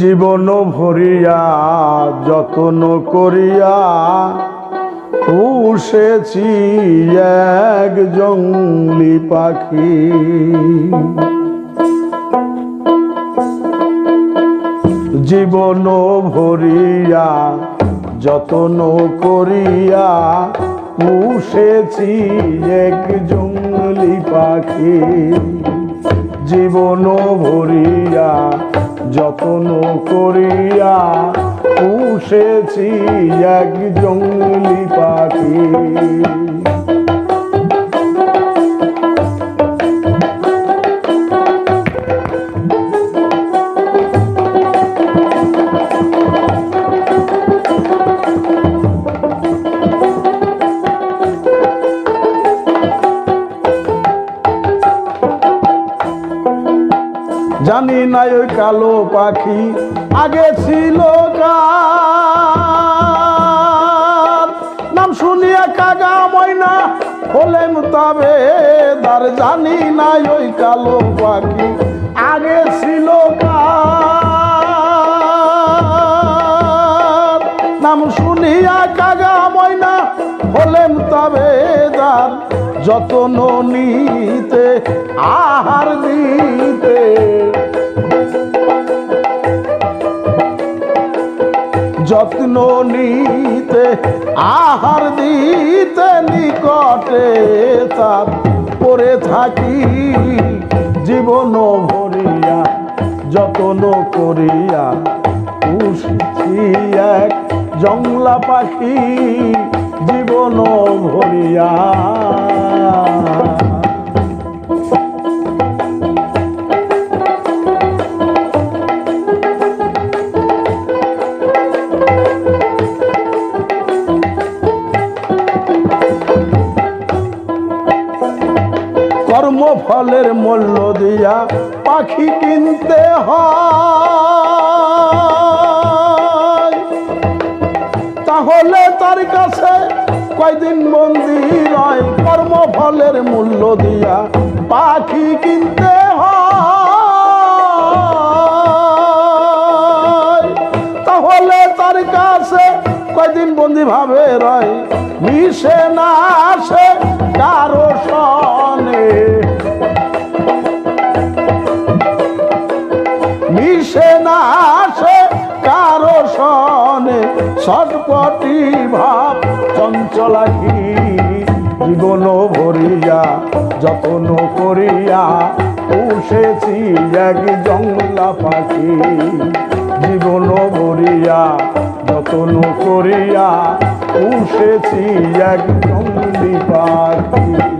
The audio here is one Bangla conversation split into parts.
জীবন ভরিয়া যত্ন করিয়া পুষেছি এক জঙ্গলি পাখি। জীবন ভরিয়া যত্ন করিয়া পুষেছি এক জঙ্গলি পাখি। জীবন ভরিয়া যতন করিয়া পুষেছি এক জঙ্গলি পাখি। কালো পাখি আগে ছিল নাম শুনিয়া কাগা ময়না হলেন তবে দার জানি না ওই কালো পাখি আগে ছিল নাম শুনিয়া কাগা ময়না হলেন তবে যতন নিতে আহার যত্ন নিতে, আহার দিতে নিকটে তার পরে থাকি। জীবন ভরিয়া, যত্ন করিয়া পুষছি এক জংলা পাখি। জীবন ভরিয়া কর্মফলের মূল্য দিয়া পাখি কিনতে হয়। তাহলে তার কাছে কয়দিন বন্দি নয় কর্মফলের মূল্য দিয়া পাখি কিনতে হয়। তাহলে তার কাছে কয়দিন বন্দি ভাবে রয়, মিশে না মিশে না আসে কারও সনে, সটপটি ভাব চঞ্চলাখি জীবন ভরিয়া, যতন করিয়া, পুষেছি এক জংলা পাখি। জীবন ভরিয়া, যতন করিয়া, পুষেছি এক জঙ্গলি পাখি।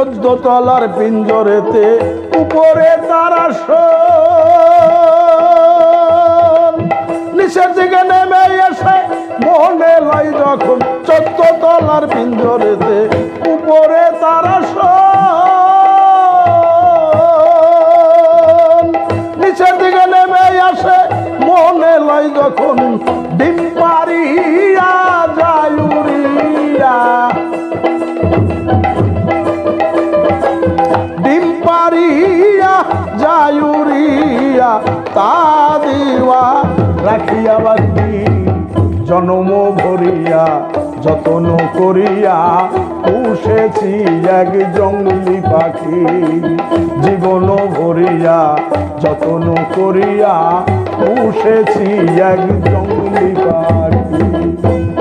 চোদ্দ তলার পিঞ্জরেতে উপরে তারা নিচের দিকে নেমে এসে মনে লাই যখন চোদ্দ তলার পিঞ্জরেতে উপরে তারা নিচের তা রাখিয়া বাকি জনম ভরিয়া, যতন করিয়া পুষেছি এক জঙ্গলি পাখি। জীবন ভরিয়া, যতন করিয়া পুষেছি এক জঙ্গলি পাখি।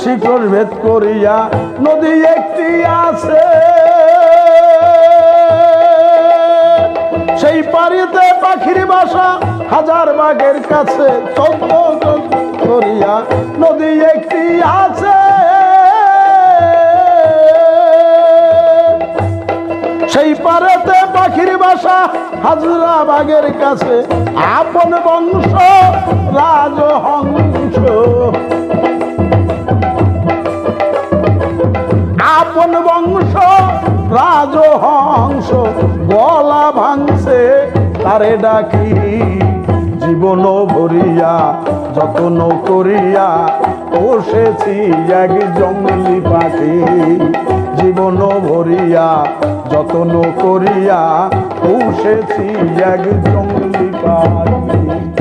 শিকড় ভেদ করিয়া নদী একটি আছে। সেই পারিতে পাখির বাসা হাজার বাঘের কাছে চোদ্দ করিয়া নদী একটি আছে। সেই পারেতে পাখির বাসা হাজরা বাগের কাছে। আপন বংশ, রাজহংস। আপন বংশ রাজহংস গলা ভাঙছে, তারে ডাকি জীবন ভরিয়া, যত্ন করিয়া। বসেছি এক জঙ্গলি পাখি, জীবন ভরিয়া, যত্ন করিয়া। বসেছি এক জঙ্গলি পাখি।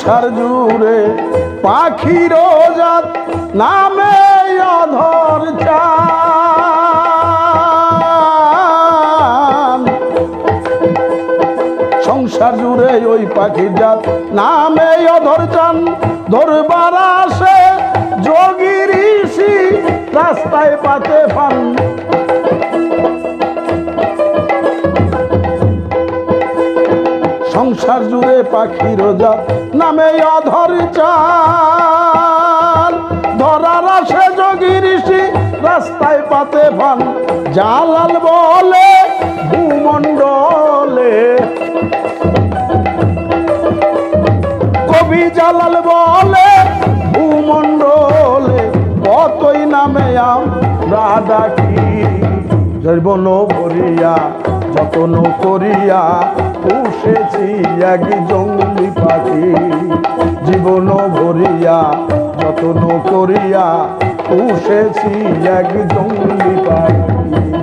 সংসার জুড়ে পাখির জাত নামে অধর সংসার জুড়ে ওই পাখির জাত নামে অধর চান। ধরবার আসে যোগী ঋষি, রাস্তায় পাতে ফান সংসার জুড়ে পাখির জাত নামে অধর চাল। ধরার আসে যোগী ঋষি, রাস্তায় পাতে ফান জালাল বলে, ভূমণ্ডলে। কবি জালাল বলে, ভূমণ্ডলে। কতই নামে আমরা ডাকি জৈবন ভরিয়া যতন করিয়া। পুষেছি এক জঙ্গলি পাখি। জীবন ভরিয়া যতন করিয়া পুষেছি এক জঙ্গলি পাখি।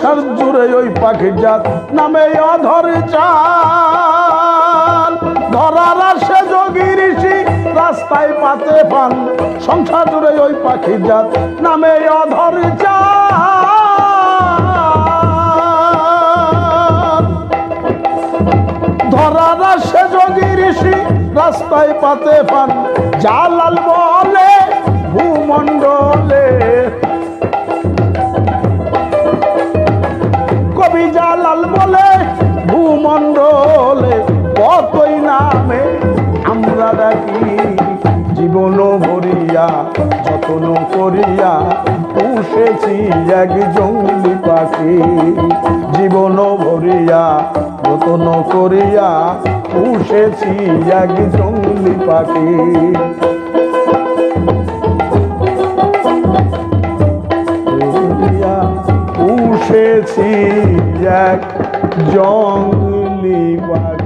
সংসার জুড়ে ওই পাখির জাত নামে অধর চাল। ধরার আসে যোগী ঋষি, রাস্তায় পাতে পান। সংসার জুড়ে ওই পাখি জাত নামে অধর চাল। ধরার আসে যোগী ঋষি, রাস্তায় পাতে পান। জালাল বলে, ভূমণ্ডলে কবি জালাল বলে? ভূমণ্ডলে কতই নামে? আমরা ডাকি জীবন ভরিয়া, যত্ন করিয়া। পুষেছি এক জঙ্গলি পাখি। জীবন ভরিয়া, যত্ন করিয়া। পুষেছি এক জঙ্গলি পাখি। পুষেছি এক জঙ্গলি পাখি